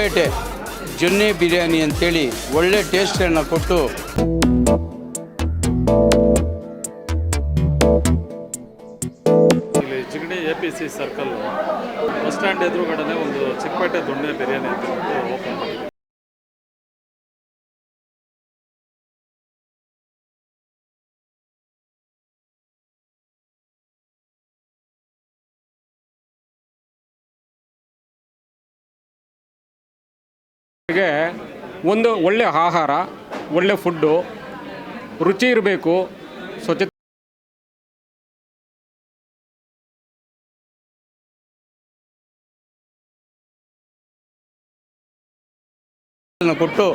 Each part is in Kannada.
ಚಿಕ್ಕಪೇಟೆ ಜೊನ್ನೆ ಬಿರಿಯಾನಿ ಅಂತೇಳಿ ಒಳ್ಳೆ ಟೇಸ್ಟನ್ನು ಕೊಟ್ಟು ಇಲ್ಲಿ ಚಿಗಣಿ A P C circle bus stand ಎದುರುಗಡೆ ಒಂದು ಚಿಕ್ಕಪೇಟೆ ದೊಣ್ಣೆ ಬಿರಿಯಾನಿ ಅಂತ ಓಪನ್ ಮಾಡಿದ್ದೀವಿ ಒಂದು ಒಳ್ಳೆ ಆಹಾರ ಒಳ್ಳೆ ಫುಡ್ಡು ರುಚಿ ಇರಬೇಕು ಸ್ವಚ್ಛತೆ ಕೊಟ್ಟು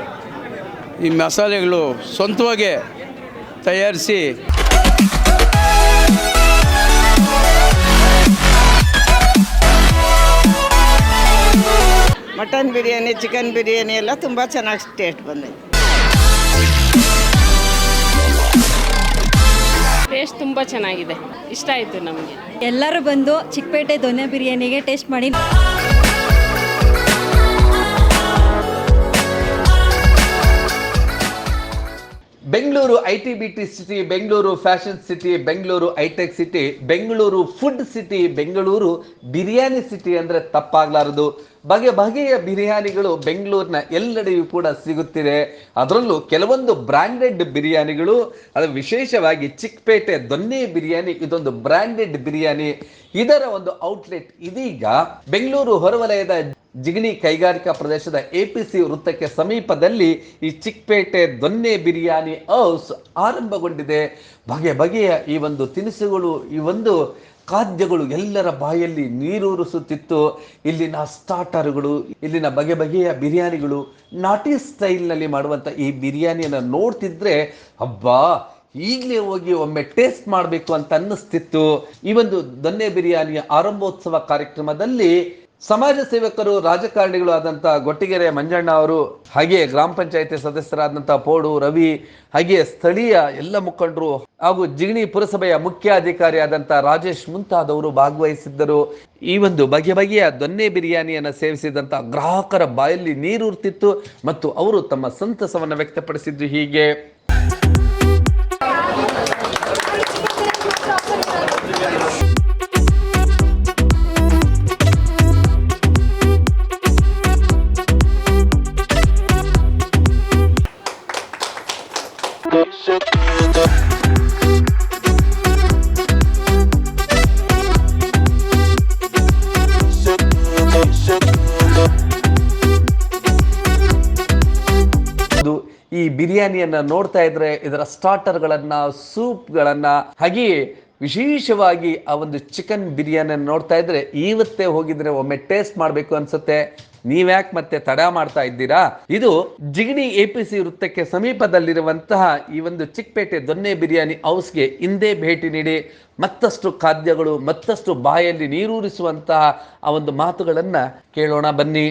ಈ ಮಸಾಲೆಗಳು ಸ್ವಂತವಾಗಿ ತಯಾರಿಸಿ ಮಟನ್ ಬಿರಿಯಾನಿ ಚಿಕನ್ ಬಿರಿಯಾನಿ ಎಲ್ಲ ತುಂಬ ಚೆನ್ನಾಗಿ ಟೇಸ್ಟ್ ಬಂದಿದೆ ಟೇಸ್ಟ್ ತುಂಬ ಚೆನ್ನಾಗಿದೆ. ಇಷ್ಟ ಆಯಿತು ನಮಗೆ. ಎಲ್ಲರೂ ಬಂದು ಚಿಕ್ಕಪೇಟೆ ದೊನ್ನೆ ಬಿರಿಯಾನಿಗೆ ಟೇಸ್ಟ್ ಮಾಡಿ. Bengaluru I T B T city Bengaluru fashion city Bengaluru hitech city Bengaluru food city Bengaluru biryani city ಅಂದರೆ ತಪ್ಪಾಗಲಾರದು. ಬಗೆ ಬಗೆಯ ಬಿರಿಯಾನಿಗಳು ಬೆಂಗಳೂರಿನ ಎಲ್ಲೆಡೆಯೂ ಕೂಡ ಸಿಗುತ್ತಿದೆ. ಅದರಲ್ಲೂ ಕೆಲವೊಂದು ಬ್ರ್ಯಾಂಡೆಡ್ ಬಿರಿಯಾನಿಗಳು, ಅದು ವಿಶೇಷವಾಗಿ ಚಿಕ್ಕಪೇಟೆ ದೊನ್ನೆ ಬಿರಿಯಾನಿ, ಇದೊಂದು ಬ್ರ್ಯಾಂಡೆಡ್ ಬಿರಿಯಾನಿ. ಇದರ ಒಂದು ಔಟ್ಲೆಟ್ ಇದೀಗ ಬೆಂಗಳೂರು ಹೊರವಲಯದ ಜಿಗಣಿ ಕೈಗಾರಿಕಾ ಪ್ರದೇಶದ ಎಪಿಸಿ ವೃತ್ತಕ್ಕೆ ಸಮೀಪದಲ್ಲಿ ಈ ಚಿಕ್ಕಪೇಟೆ ದೊನ್ನೆ ಬಿರಿಯಾನಿ ಹೌಸ್ ಆರಂಭಗೊಂಡಿದೆ. ಬಗೆ ಬಗೆಯ ಈ ಒಂದು ತಿನಿಸುಗಳು, ಈ ಒಂದು ಖಾದ್ಯಗಳು ಎಲ್ಲರ ಬಾಯಲ್ಲಿ ನೀರೂರಿಸುತ್ತಿತ್ತು. ಇಲ್ಲಿನ ಸ್ಟಾರ್ಟರ್ಗಳು, ಇಲ್ಲಿನ ಬಗೆ ಬಗೆಯ ಬಿರಿಯಾನಿಗಳು ನಾಟಿ ಸ್ಟೈಲ್ನಲ್ಲಿ ಮಾಡುವಂಥ ಈ ಬಿರಿಯಾನಿಯನ್ನು ನೋಡ್ತಿದ್ರೆ ಅಬ್ಬಾ ಈಗಲೇ ಹೋಗಿ ಒಮ್ಮೆ ಟೇಸ್ಟ್ ಮಾಡಬೇಕು ಅಂತ ಅನ್ನಿಸ್ತಿತ್ತು. ಈ ಒಂದು ದೊನ್ನೆ ಬಿರಿಯಾನಿಯ ಆರಂಭೋತ್ಸವ ಕಾರ್ಯಕ್ರಮದಲ್ಲಿ ಸಮಾಜ ಸೇವಕರು ರಾಜಕಾರಣಿಗಳು ಆದಂಥ ಗೊಟ್ಟಿಗೆರೆ ಮಂಜಣ್ಣ ಅವರು ಹಾಗೆ ಗ್ರಾಮ ಪಂಚಾಯತಿ ಸದಸ್ಯರಾದಂಥ ಪೋಡು, ರವಿ ಹಾಗೆ ಸ್ಥಳೀಯ ಎಲ್ಲ ಮುಖಂಡರು ಹಾಗೂ ಜಿಗಣಿ ಪುರಸಭೆಯ ಮುಖ್ಯ ಆದಂಥ ರಾಜೇಶ್ ಮುಂತಾದವರು ಭಾಗವಹಿಸಿದ್ದರು. ಈ ಒಂದು ಬಗೆ ಬಗೆಯ ದೊನ್ನೆ ಬಿರಿಯಾನಿಯನ್ನು ಸೇವಿಸಿದಂಥ ಗ್ರಾಹಕರ ಬಾಯಲ್ಲಿ ನೀರೂರ್ತಿತ್ತು ಮತ್ತು ಅವರು ತಮ್ಮ ಸಂತಸವನ್ನು ವ್ಯಕ್ತಪಡಿಸಿದ್ದು ಹೀಗೆ. ಬಿರಿಯಾನಿಯನ್ನ ನೋಡ್ತಾ ಇದ್ರೆ ಇದರ ಸ್ಟಾರ್ಟರ್ಗಳನ್ನ ಸೂಪ್ಗಳನ್ನ ಹಾಗೆಯೇ ವಿಶೇಷವಾಗಿ ಆ ಒಂದು ಚಿಕನ್ ಬಿರಿಯಾನಿಯನ್ನು ನೋಡ್ತಾ ಇದ್ರೆ ಇವತ್ತೇ ಹೋಗಿದ್ರೆ ಒಮ್ಮೆ ಟೇಸ್ಟ್ ಮಾಡಬೇಕು ಅನ್ಸುತ್ತೆ. ನೀವ್ಯಾಕೆ ಮತ್ತೆ ತಡ ಮಾಡ್ತಾ ಇದ್ದೀರಾ? ಇದು ಜಿಗಣಿ ಎ ಪಿ ಸಿ ವೃತ್ತಕ್ಕೆ ಸಮೀಪದಲ್ಲಿರುವಂತಹ ಈ ಒಂದು ಚಿಕ್ಕಪೇಟೆ ದೊನ್ನೆ ಬಿರಿಯಾನಿ ಹೌಸ್ಗೆ ಹಿಂದೆ ಭೇಟಿ ನೀಡಿ ಮತ್ತಷ್ಟು ಖಾದ್ಯಗಳು, ಮತ್ತಷ್ಟು ಬಾಯಲ್ಲಿ ನೀರೂರಿಸುವಂತಹ ಆ ಒಂದು ಮಾತುಗಳನ್ನ ಕೇಳೋಣ ಬನ್ನಿ.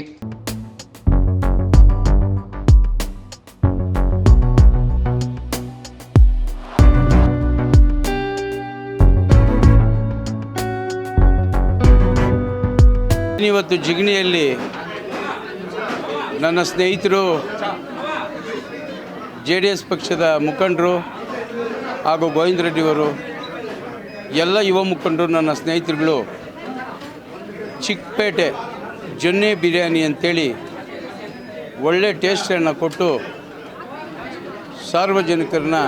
ಇವತ್ತು ಜಿಗಣಿಯಲ್ಲಿ ನನ್ನ ಸ್ನೇಹಿತರು ಜೆ ಡಿ ಎಸ್ ಪಕ್ಷದ ಮುಖಂಡರು ಹಾಗೂ ಗೋವಿಂದ ರೆಡ್ಡಿಯವರು ಎಲ್ಲ ಯುವ ಮುಖಂಡರು ನನ್ನ ಸ್ನೇಹಿತರುಗಳು ಚಿಕ್ಕಪೇಟೆ ಜೊನ್ನೆ ಬಿರಿಯಾನಿ ಅಂತೇಳಿ ಒಳ್ಳೆ ಟೇಸ್ಟನ್ನು ಕೊಟ್ಟು ಸಾರ್ವಜನಿಕರನ್ನ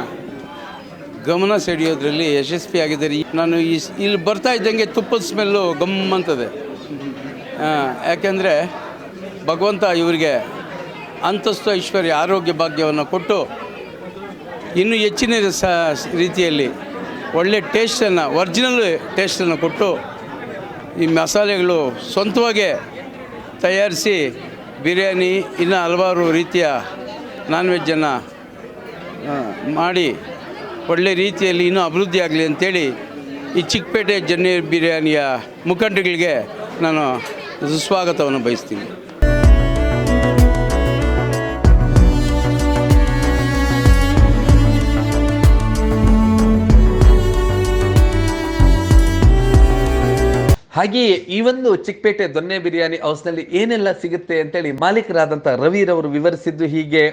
ಗಮನ ಸೆಳೆಯೋದ್ರಲ್ಲಿ ಯಶಸ್ವಿಯಾಗಿದ್ದಾರೆ. ನಾನು ಈ ಇಲ್ಲಿ ಬರ್ತಾ ಇದ್ದಂಗೆ ತುಪ್ಪದ ಸ್ಮೆಲ್ಲು ಗಮ್ ಅಂತದೆ ಆ, ಯಾಕೆಂದರೆ ಭಗವಂತ ಇವರಿಗೆ ಅಂತಸ್ತು ಐಶ್ವರ್ಯ ಆರೋಗ್ಯ ಭಾಗ್ಯವನ್ನು ಕೊಟ್ಟು ಇನ್ನೂ ಹೆಚ್ಚಿನ ಸ, ರೀತಿಯಲ್ಲಿ ಒಳ್ಳೆ ಟೇಸ್ಟನ್ನು, ಒರಿಜಿನಲ್ ಟೇಸ್ಟನ್ನು ಕೊಟ್ಟು ಈ ಮಸಾಲೆಗಳು ಸ್ವಂತವಾಗೇ ತಯಾರಿಸಿ ಬಿರಿಯಾನಿ, ಇನ್ನು ಹಲವಾರು ರೀತಿಯ ನಾನ್ ವೆಜ್ಜನ್ನು ಮಾಡಿ ಒಳ್ಳೆ ರೀತಿಯಲ್ಲಿ ಇನ್ನೂ ಅಭಿವೃದ್ಧಿ ಆಗಲಿ ಅಂತೇಳಿ ಈ ಚಿಕ್ಕಪೇಟೆ ಜನ್ನೇರ್ ಬಿರಿಯಾನಿಯ ಮುಖಂಡಗಳಿಗೆ ನಾನು ಸುಸ್ವಾಗತವನ್ನು ಬಯಸ್ತೀನಿ. ಹಾಗೆಯೇ ಈ ಒಂದು ಚಿಕ್ಕಪೇಟೆ ದೊನ್ನೆ ಬಿರಿಯಾನಿ ಹೌಸ್ನಲ್ಲಿ ಏನೆಲ್ಲ ಸಿಗುತ್ತೆ ಅಂತೇಳಿ ಮಾಲೀಕರಾದಂಥ ರವಿರವರು ವಿವರಿಸಿದ್ದು ಹೀಗೆ.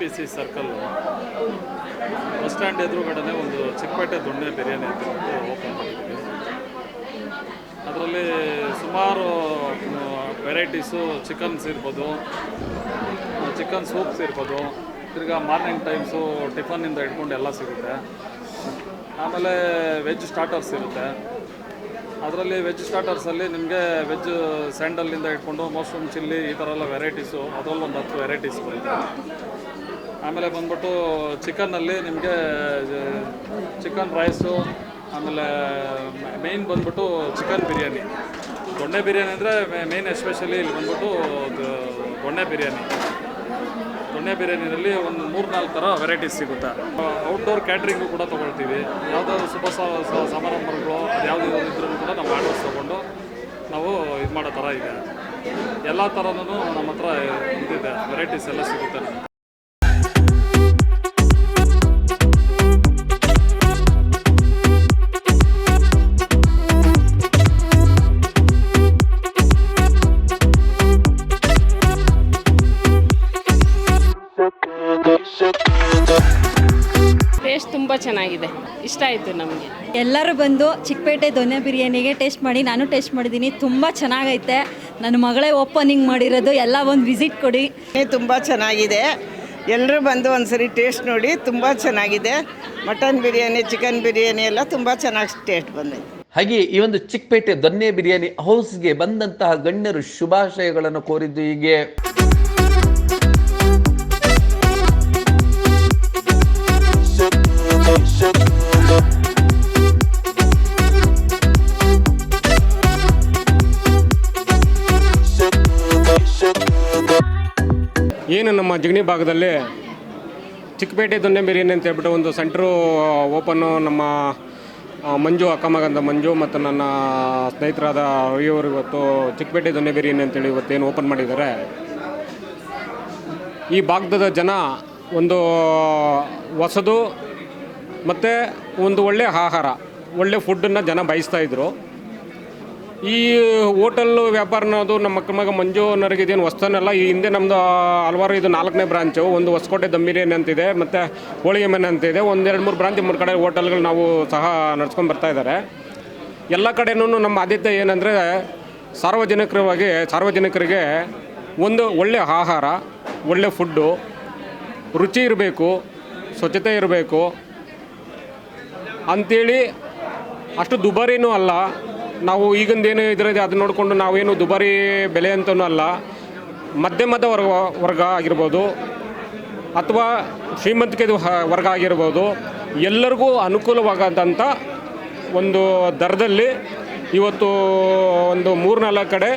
P C circle. Bus stand ಎದುರುಗಡೆ ಒಂದು ಚಿಕ್ಕಪೇಟೆ ದೊಣ್ಣೆ ಬಿರಿಯಾನಿ ಅಂತ ಓಪನ್ ಮಾಡಿದ್ದೀವಿ. ಅದರಲ್ಲಿ ಸುಮಾರು ವೆರೈಟೀಸು ಚಿಕನ್ಸ್ ಇರ್ಬೋದು ಚಿಕನ್ ಸೂಪ್ಸ್ ಇರ್ಬೋದು, ತಿರ್ಗಾ ಮಾರ್ನಿಂಗ್ ಟೈಮ್ಸು ಟಿಫನ್ನಿಂದ ಇಟ್ಕೊಂಡು ಎಲ್ಲ ಸಿಗುತ್ತೆ. ಆಮೇಲೆ ವೆಜ್ ಸ್ಟಾರ್ಟರ್ಸ್ ಇರುತ್ತೆ. ಅದರಲ್ಲಿ ವೆಜ್ ಸ್ಟಾರ್ಟರ್ಸಲ್ಲಿ ನಿಮಗೆ ವೆಜ್ ಸ್ಯಾಂಡಲ್ಲಿಂದ ಇಟ್ಕೊಂಡು ಮಶ್ರೂಮ್ ಚಿಲ್ಲಿ ಈ ಥರ ಎಲ್ಲ ವೆರೈಟೀಸು, ಅದರಲ್ಲೊಂದು ಹತ್ತು ವೆರೈಟೀಸ್ ಬರುತ್ತೆ. ಆಮೇಲೆ ಬಂದ್ಬಿಟ್ಟು ಚಿಕನ್ನಲ್ಲಿ ನಿಮಗೆ ಚಿಕನ್ ರೈಸು, ಆಮೇಲೆ ಮೇಯ್ನ್ ಬಂದ್ಬಿಟ್ಟು ಚಿಕನ್ ಬಿರಿಯಾನಿ. ದೊಣ್ಣೆ ಬಿರಿಯಾನಿ ಅಂದರೆ ಮೇಯ್ನ್ ಎಸ್ಪೆಷಲಿ ಇಲ್ಲಿ ಬಂದ್ಬಿಟ್ಟು ದೊಣ್ಣೆ ಬಿರಿಯಾನಿ. ದೊಣ್ಣೆ ಬಿರಿಯಾನಿನಲ್ಲಿ ಒಂದು ಮೂರು ನಾಲ್ಕು ಥರ ವೆರೈಟೀಸ್ ಸಿಗುತ್ತೆ. ಔಟ್ಡೋರ್ ಕ್ಯಾಟ್ರಿಂಗು ಕೂಡ ತೊಗೊಳ್ತೀವಿ. ಯಾವುದಾದ್ರು ಶುಭ ಸಮಾರಂಭಗಳು, ಅದು ಯಾವುದು ಇದ್ರೂ ಕೂಡ ನಾವು ಆರ್ಡರ್ಸ್ ತೊಗೊಂಡು ನಾವು ಇದು ಮಾಡೋ ಥರ ಇದೆ. ಎಲ್ಲ ಥರನೂ ನಮ್ಮ ಹತ್ರ ಇದಿದೆ. ವೆರೈಟೀಸ್ ಎಲ್ಲ ಸಿಗುತ್ತೆ ತುಂಬ ಚೆನ್ನಾಗಿದೆ. ಇಷ್ಟ ಆಯಿತು ನಮಗೆ. ಎಲ್ಲರೂ ಬಂದು ಚಿಕ್ಕಪೇಟೆ ದೊನ್ನೆ ಬಿರಿಯಾನಿಗೆ ಟೇಸ್ಟ್ ಮಾಡಿ ನಾನು ಟೇಸ್ಟ್ ಮಾಡಿದ್ದೀನಿ ತುಂಬ ಚೆನ್ನಾಗೈತೆ. ನನ್ನ ಮಗಳೇ ಓಪನಿಂಗ್ ಮಾಡಿರೋದು ಎಲ್ಲ ಒಂದು ವಿಸಿಟ್ ಕೊಡಿ. ತುಂಬ ಚೆನ್ನಾಗಿದೆ. ಎಲ್ಲರೂ ಬಂದು ಒಂದ್ಸರಿ ಟೇಸ್ಟ್ ನೋಡಿ ತುಂಬ ಚೆನ್ನಾಗಿದೆ. ಮಟನ್ ಬಿರಿಯಾನಿ ಚಿಕನ್ ಬಿರಿಯಾನಿ ಎಲ್ಲ ತುಂಬ ಚೆನ್ನಾಗಿ ಟೇಸ್ಟ್ ಬಂದಿದೆ. ಹಾಗೆ ಈ ಒಂದು ಚಿಕ್ಕಪೇಟೆ ದೊನ್ನೆ ಬಿರಿಯಾನಿ ಹೌಸ್ಗೆ ಬಂದಂತಹ ಗಣ್ಯರು ಶುಭಾಶಯಗಳನ್ನು ಕೋರಿದ್ದು ಹೀಗೆ. ಏನು ನಮ್ಮ ಜಿಗಣಿ ಭಾಗದಲ್ಲಿ ಚಿಕ್ಕಪೇಟೆ ದೊನ್ನೆ ಬಿರಿಯಾನಿ ಅಂತ ಹೇಳ್ಬಿಟ್ಟು ಒಂದು ಸೆಂಟ್ರು ಓಪನ್ನು ನಮ್ಮ ಮಂಜು ಅಕ್ಕಮಗಂದ ಮಂಜು ಮತ್ತು ನನ್ನ ಸ್ನೇಹಿತರಾದ ರವಿಯವರು ಇವತ್ತು ಚಿಕ್ಕಪೇಟೆ ದೊನ್ನೆ ಬಿರಿಯಾನಿ ಅಂತೇಳಿ ಇವತ್ತೇನು ಓಪನ್ ಮಾಡಿದ್ದಾರೆ. ಈ ಭಾಗದ ಜನ ಒಂದು ಹೊಸದು ಮತ್ತು ಒಂದು ಒಳ್ಳೆಯ ಆಹಾರ, ಒಳ್ಳೆ ಫುಡ್ಡನ್ನು ಜನ ಬಯಸ್ತಾ ಇದ್ರು. ಈ ಹೋಟೆಲ್ ವ್ಯಾಪಾರ ಅನ್ನೋದು ನಮ್ಮ ಅಕ್ಕ ಮಂಜು ಅನ್ನೋರಿಗಿದೇನು ಹೊಸ್ತನಲ್ಲ, ಈ ಹಿಂದೆ ನಮ್ಮದು ಹಲವಾರು ಇದು ನಾಲ್ಕನೇ ಬ್ರಾಂಚು ಒಂದು ಹೊಸಕೋಟೆ ದಮ್ ಅಂತಿದೆ, ಮತ್ತು ಹೋಳಿಗೆ ಮನೆ ಅಂತಿದೆ ಒಂದೆರಡು ಮೂರು ಬ್ರಾಂಚ್ ಮೂರು ಕಡೆ ಹೋಟೆಲ್ಗಳು ನಾವು ಸಹ ನಡ್ಸ್ಕೊಂಡು ಬರ್ತಾ ಇದ್ದಾರೆ ಎಲ್ಲ ಕಡೆನೂ ನಮ್ಮ ಆದ್ಯತೆ ಏನಂದರೆ, ಸಾರ್ವಜನಿಕರವಾಗಿ, ಸಾರ್ವಜನಿಕರಿಗೆ ಒಂದು ಒಳ್ಳೆಯ ಆಹಾರ, ಒಳ್ಳೆ ಫುಡ್ಡು ರುಚಿ ಇರಬೇಕು, ಸ್ವಚ್ಛತೆ ಇರಬೇಕು ಅಂಥೇಳಿ ಅಷ್ಟು ದುಬಾರಿನೂ ಅಲ್ಲ. ನಾವು ಈಗಿಂದೇನು ಇದರಿದೆ ಅದನ್ನ ನೋಡಿಕೊಂಡು ನಾವೇನು ದುಬಾರಿ ಬೆಲೆ ಅಂತನೂ ಅಲ್ಲ. ಮಧ್ಯಮದ ವರ್ಗ ವರ್ಗ ಆಗಿರ್ಬೋದು ಅಥವಾ ಶ್ರೀಮಂತಿಕೆ ವರ್ಗ ಆಗಿರ್ಬೋದು ಎಲ್ಲರಿಗೂ ಅನುಕೂಲವಾಗದಂಥ ಒಂದು ದರದಲ್ಲಿ ಇವತ್ತು ಒಂದು ಮೂರು ನಾಲ್ಕು ಕಡೆ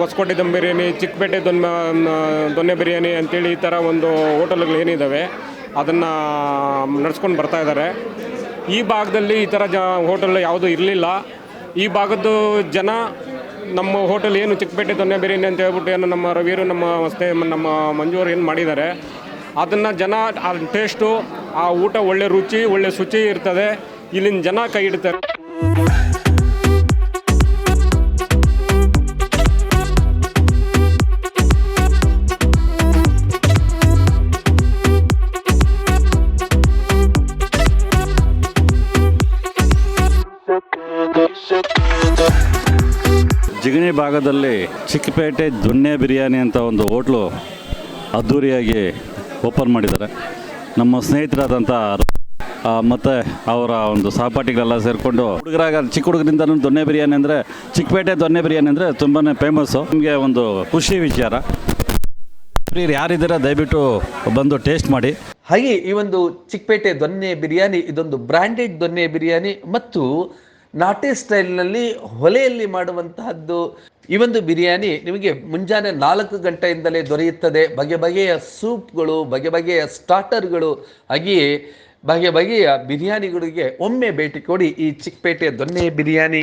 ಹೊಸಕೋಟೆ ದಮ್ ಬಿರಿಯಾನಿ, ಚಿಕ್ಕಪೇಟೆ ದೊನ್ನೆ ದೊನ್ನೆ ಬಿರಿಯಾನಿ ಅಂತೇಳಿ ಈ ಥರ ಒಂದು ಹೋಟೆಲ್ಗಳು ಏನಿದ್ದಾವೆ ಅದನ್ನು ನಡೆಸ್ಕೊಂಡು ಬರ್ತಾ ಇದ್ದಾರೆ. ಈ ಭಾಗದಲ್ಲಿ ಈ ಥರ ಜ ಹೋಟೆಲ್ ಯಾವುದೂ ಇರಲಿಲ್ಲ. ಈ ಭಾಗದ್ದು ಜನ ನಮ್ಮ ಹೋಟೆಲ್ ಏನು ಚಿಕ್ಕಪೇಟೆ ದೊನ್ನೆ ಬಿರಿಯಾನಿ ಅಂತ ಹೇಳ್ಬಿಟ್ಟು ಏನು ನಮ್ಮ ರವಿಯರು, ನಮ್ಮ ಮಸ್ತೆ ನಮ್ಮ ಮಂಜುವರು ಏನು ಮಾಡಿದ್ದಾರೆ. ಅದನ್ನು ಜನ, ಆ ಟೇಸ್ಟು ಆ ಊಟ ಒಳ್ಳೆ ರುಚಿ, ಒಳ್ಳೆ ಶುಚಿ ಇರ್ತದೆ. ಇಲ್ಲಿನ ಜನ ಕೈ ಇಡ್ತಾರೆ ಜಿಗಣಿ ಭಾಗದಲ್ಲಿ ಚಿಕ್ಕಪೇಟೆ ದೊನ್ನೆ ಬಿರಿಯಾನಿ ಅಂತ ಒಂದು ಹೋಟ್ಲು ಅದ್ಧೂರಿಯಾಗಿ ಓಪನ್ ಮಾಡಿದ್ದಾರೆ. ನಮ್ಮ ಸ್ನೇಹಿತರಾದಂಥ ಮತ್ತು ಅವರ ಒಂದು ಸಹಪಾಠಿಗಳೆಲ್ಲ ಸೇರಿಕೊಂಡು ಹುಡುಗರಾಗ ಚಿಕ್ಕ ಹುಡುಗರಿಂದ ದೊನ್ನೆ ಬಿರಿಯಾನಿ ಅಂದರೆ ಚಿಕ್ಕಪೇಟೆ ದೊನ್ನೆ ಬಿರಿಯಾನಿ ಅಂದರೆ ತುಂಬಾ ಫೇಮಸ್ಸು ನಿಮಗೆ ಒಂದು ಖುಷಿ ವಿಚಾರ. ಪ್ರಿಯರು, ಯಾರಿದ್ದೀರಾ? ದಯವಿಟ್ಟು ಬಂದು ಟೇಸ್ಟ್ ಮಾಡಿ. ಹಾಗೆ ಈ ಒಂದು ಚಿಕ್ಕಪೇಟೆ ದೊನ್ನೆ ಬಿರಿಯಾನಿ, ಇದೊಂದು ಬ್ರ್ಯಾಂಡೆಡ್ ದೊನ್ನೆ ಬಿರಿಯಾನಿ ಮತ್ತು ನಾಟಿ ಸ್ಟೈಲ್ನಲ್ಲಿ ಹೊಲೆಯಲ್ಲಿ ಮಾಡುವಂತಹದ್ದು ಈ ಒಂದು ಬಿರಿಯಾನಿ ನಿಮಗೆ ಮುಂಜಾನೆ ನಾಲ್ಕು ಗಂಟೆಯಿಂದಲೇ ದೊರೆಯುತ್ತದೆ. ಬಗೆ ಬಗೆಯ ಸೂಪ್ಗಳು, ಬಗೆ ಬಗೆಯ ಸ್ಟಾರ್ಟರ್ಗಳು ಹಾಗೆಯೇ ಬಗೆ ಬಗೆಯ ಬಿರಿಯಾನಿಗಳಿಗೆ ಒಮ್ಮೆ ಭೇಟಿ ಕೊಡಿ ಈ ಚಿಕ್ಕಪೇಟೆಯ ದೊನ್ನೆ ಬಿರಿಯಾನಿ.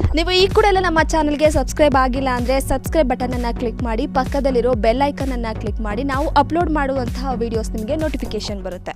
ನೀವು ಈ ಕೂಡ ಎಲ್ಲ ನಮ್ಮ ಚಾನಲ್ಗೆ ಸಬ್ಸ್ಕ್ರೈಬ್ ಆಗಿಲ್ಲ ಅಂದರೆ ಸಬ್ಸ್ಕ್ರೈಬ್ ಬಟನನ್ನು ಕ್ಲಿಕ್ ಮಾಡಿ, ಪಕ್ಕದಲ್ಲಿರೋ ಬೆಲ್ ಐಕನನ್ನು ಕ್ಲಿಕ್ ಮಾಡಿ, ನಾವು ಅಪ್ಲೋಡ್ ಮಾಡುವಂತಹ ವೀಡಿಯೋಸ್ ನಿಮಗೆ ನೋಟಿಫಿಕೇಶನ್ ಬರುತ್ತೆ.